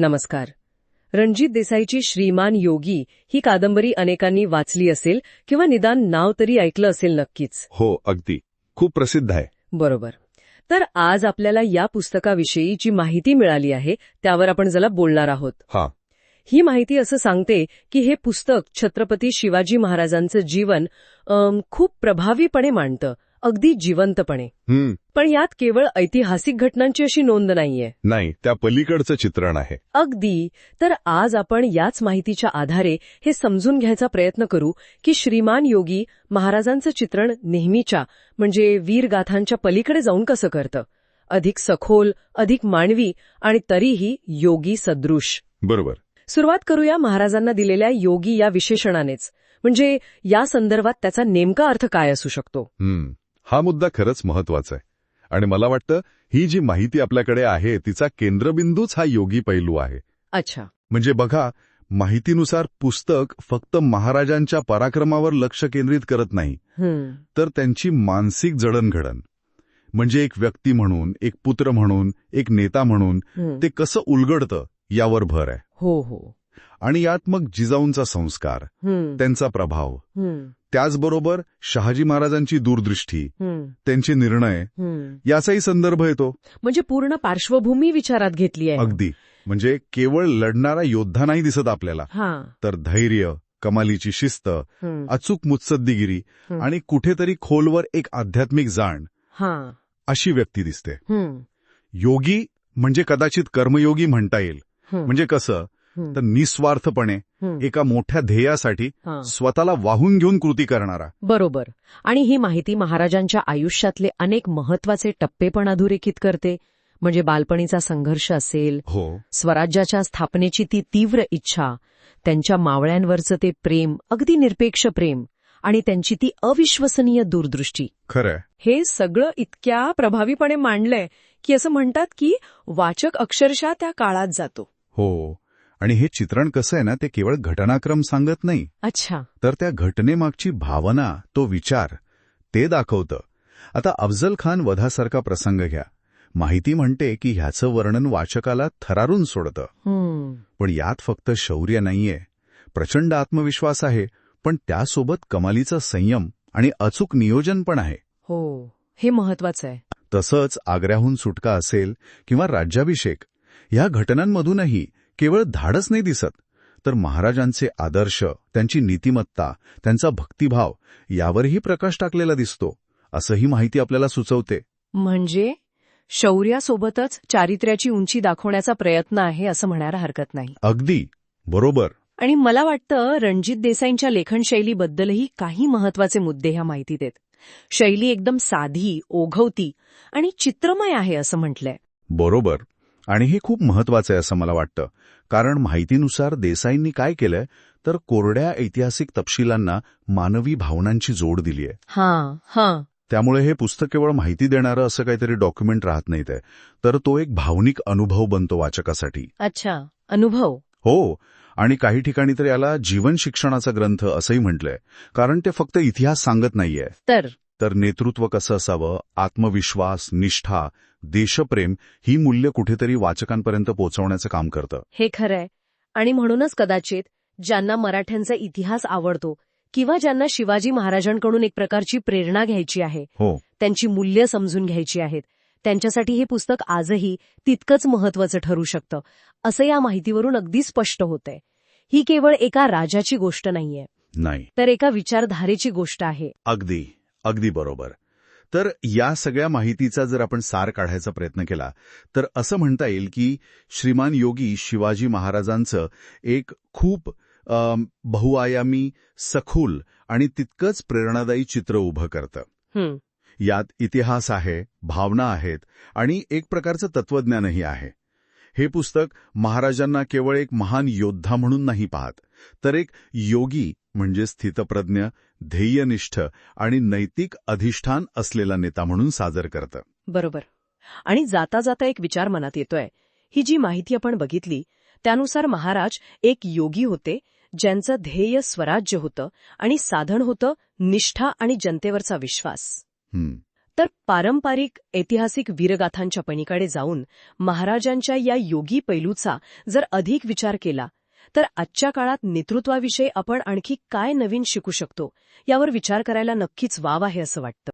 नमस्कार. रणजित देसाईची श्रीमान योगी ही कादंबरी अनेकांनी वाचली असेल किंवा निदान नाव तरी ऐकलं असेल नक्कीच. हो अगदी. खूप प्रसिद्ध आहे. बरोबर. तर आज आपल्याला या पुस्तकाविषयी जी माहिती मिळाली आहे त्यावर आपण जरा बोलणार आहोत. हा. ही माहिती असं सांगते की हे पुस्तक छत्रपती शिवाजी महाराजांचं जीवन खूप प्रभावीपणे मांडतं. अगदी जिवंतपणे. पण यात केवळ ऐतिहासिक घटनांची अशी नोंद नाहीये. नाही त्या पलीकडचं चित्रण आहे. अगदी. तर आज आपण याच माहितीच्या आधारे हे समजून घ्यायचा प्रयत्न करू की श्रीमान योगी महाराजांचं चित्रण नेहमीच्या म्हणजे वीरगाथांच्या पलीकडे जाऊन कसं करतं? अधिक सखोल अधिक मानवी आणि तरीही योगी सदृश. बरोबर. सुरुवात करूया महाराजांना दिलेल्या योगी या विशेषणानेच. म्हणजे या संदर्भात त्याचा नेमका अर्थ काय असू शकतो? हा मुद्दा खरंच महत्त्वाचा आहे. आणि मला वाटतं ही जी माहिती आपल्याकडे आहे तिचा केंद्रबिंदूच हा योगी पैलू आहे. अच्छा. म्हणजे बघा माहितीनुसार पुस्तक फक्त महाराजांच्या पराक्रमावर लक्ष केंद्रित करत नाही. तर त्यांची मानसिक जडणघडण म्हणजे एक व्यक्ती म्हणून एक पुत्र म्हणून एक नेता म्हणून. ते कसं उलगडतं यावर भर आहे. हो हो. आणि यात मग जिजाऊंचा संस्कार. त्यांचा प्रभाव. त्याचबरोबर शहाजी महाराजांची दूरदृष्टी. त्यांचे निर्णय. याचाही संदर्भ येतो म्हणजे पूर्ण पार्श्वभूमी विचारात घेतली आहे अगदी म्हणजे केवळ लढणारा योद्धा नाही दिसत आपल्याला हा तर धैर्य कमालीची शिस्त. अचूक मुत्सद्दीगिरी. आणि कुठेतरी खोलवर एक आध्यात्मिक जाण अशी व्यक्ती दिसते. योगी म्हणजे कदाचित कर्मयोगी म्हणता येईल. म्हणजे कसं. तर निस्वार्थपणे. एका मोठ्या ध्येयासाठी. स्वतःला वाहून घेऊन कृती करणारा. बरोबर. आणि ही माहिती महाराजांच्या आयुष्यातले अनेक महत्त्वाचे टप्पे पण अधोरेखित करते. म्हणजे बालपणीचा संघर्ष असेल हो. स्वराज्याच्या स्थापनेची ती तीव्र इच्छा त्यांच्या मावळ्यांवरचं ते प्रेम अगदी निरपेक्ष प्रेम आणि त्यांची ती अविश्वसनीय दूरदृष्टी. खरंय. हे सगळं इतक्या प्रभावीपणे मांडलंय की असं म्हणतात की वाचक अक्षरशः त्या काळात जातो. हो. आणि हे चित्रण कसं आहे ना ते केवळ घटनाक्रम सांगत नाही. अच्छा. तर त्या घटनेमागची भावना तो विचार ते दाखवतं. आता अफजल खान वधासारखा प्रसंग घ्या. माहिती म्हणते की ह्याचं वर्णन वाचकाला थरारून सोडतं. पण यात फक्त शौर्य नाहीये. प्रचंड आत्मविश्वास आहे पण त्यासोबत कमालीचा संयम आणि अचूक नियोजन पण आहे. हो हे महत्वाचं आहे. तसंच आग्र्याहून सुटका असेल किंवा राज्याभिषेक ह्या घटनांमधूनही केवळ धाडच नाही दिसत तर महाराजांचे आदर्श त्यांची नीतिमत्ता त्यांचा भक्तिभाव यावरही प्रकाश टाकलेला दिसतो असंही माहिती आपल्याला सुचवते. म्हणजे शौर्यासोबतच चारित्र्याची उंची दाखवण्याचा प्रयत्न आहे असं म्हणायला हरकत नाही. अगदी बरोबर. आणि मला वाटतं रणजित देसाईंच्या लेखनशैलीबद्दलही काही महत्त्वाचे मुद्दे ह्या माहितीत आहेत. शैली एकदम साधी ओघवती आणि चित्रमय आहे असं म्हटलंय. बरोबर. आणि हे खूप महत्वाचं आहे असं मला वाटतं. कारण माहितीनुसार देसाईंनी काय केलंय? तर कोरड्या ऐतिहासिक तपशिलांना मानवी भावनांची जोड दिली आहे. हां हां. त्यामुळे हे पुस्तक केवळ माहिती देणारं असं काहीतरी डॉक्युमेंट राहत नाही ते तर तो एक भावनिक अनुभव बनतो वाचकासाठी. अच्छा अनुभव? हो आणि काही ठिकाणी तर याला जीवन शिक्षणाचा ग्रंथ असंही म्हटलंय. कारण ते फक्त इतिहास सांगत नाहीये. तर? तर नेतृत्व कसं असावं? आत्मविश्वास निष्ठा देशप्रेम ही मूल्य कुठेतरी वाचकांपर्यंत पोहोचवण्याचं काम करतं. हे खरंय. आणि म्हणूनच कदाचित ज्यांना मराठ्यांचा इतिहास आवडतो किंवा ज्यांना शिवाजी महाराजांकडून एक प्रकारची प्रेरणा घ्यायची आहे हो. त्यांची मूल्य समजून घ्यायची आहेत. त्यांच्यासाठी हे पुस्तक आजही तितकंच महत्वाचं ठरू शकतं असं या माहितीवरून अगदी स्पष्ट होतंय. ही केवळ एका राजाची गोष्ट नाहीये. नाही. तर एका विचारधारेची गोष्ट आहे. अगदी. अगदी बरोबर. तर या सगळ्या माहितीचा जर आपण सार काढायचा प्रयत्न केला तर असं म्हणता येईल की श्रीमान योगी शिवाजी महाराजांचं एक खूप बहुआयामी सखोल आणि तितकंच प्रेरणादायी चित्र उभं करतं. यात इतिहास आहे भावना आहेत आणि एक प्रकारचं तत्वज्ञानही आहे. हे पुस्तक महाराजांना केवळ एक महान योद्धा म्हणून नाही पाहत तर एक योगी म्हणजे स्थितप्रज्ञ ध्येयनिष्ठ आणि नैतिक अधिष्ठान असलेला नेता म्हणून सादर करतं. बरोबर. आणि जाता जाता एक विचार मनात येतोय. ही जी माहिती आपण बघितली त्यानुसार महाराज एक योगी होते ज्यांचं ध्येय स्वराज्य होतं आणि साधन होतं निष्ठा आणि जनतेवरचा विश्वास. तर पारंपरिक ऐतिहासिक वीरगाथांच्या पणीकडे जाऊन महाराजांच्या या योगी पैलूचा जर अधिक विचार केला तर आजच्या काळात नेतृत्वाविषयी आपण आणखी काय नवीन शिकू शकतो यावर विचार करायला नक्कीच वाव आहे असं वाटतं.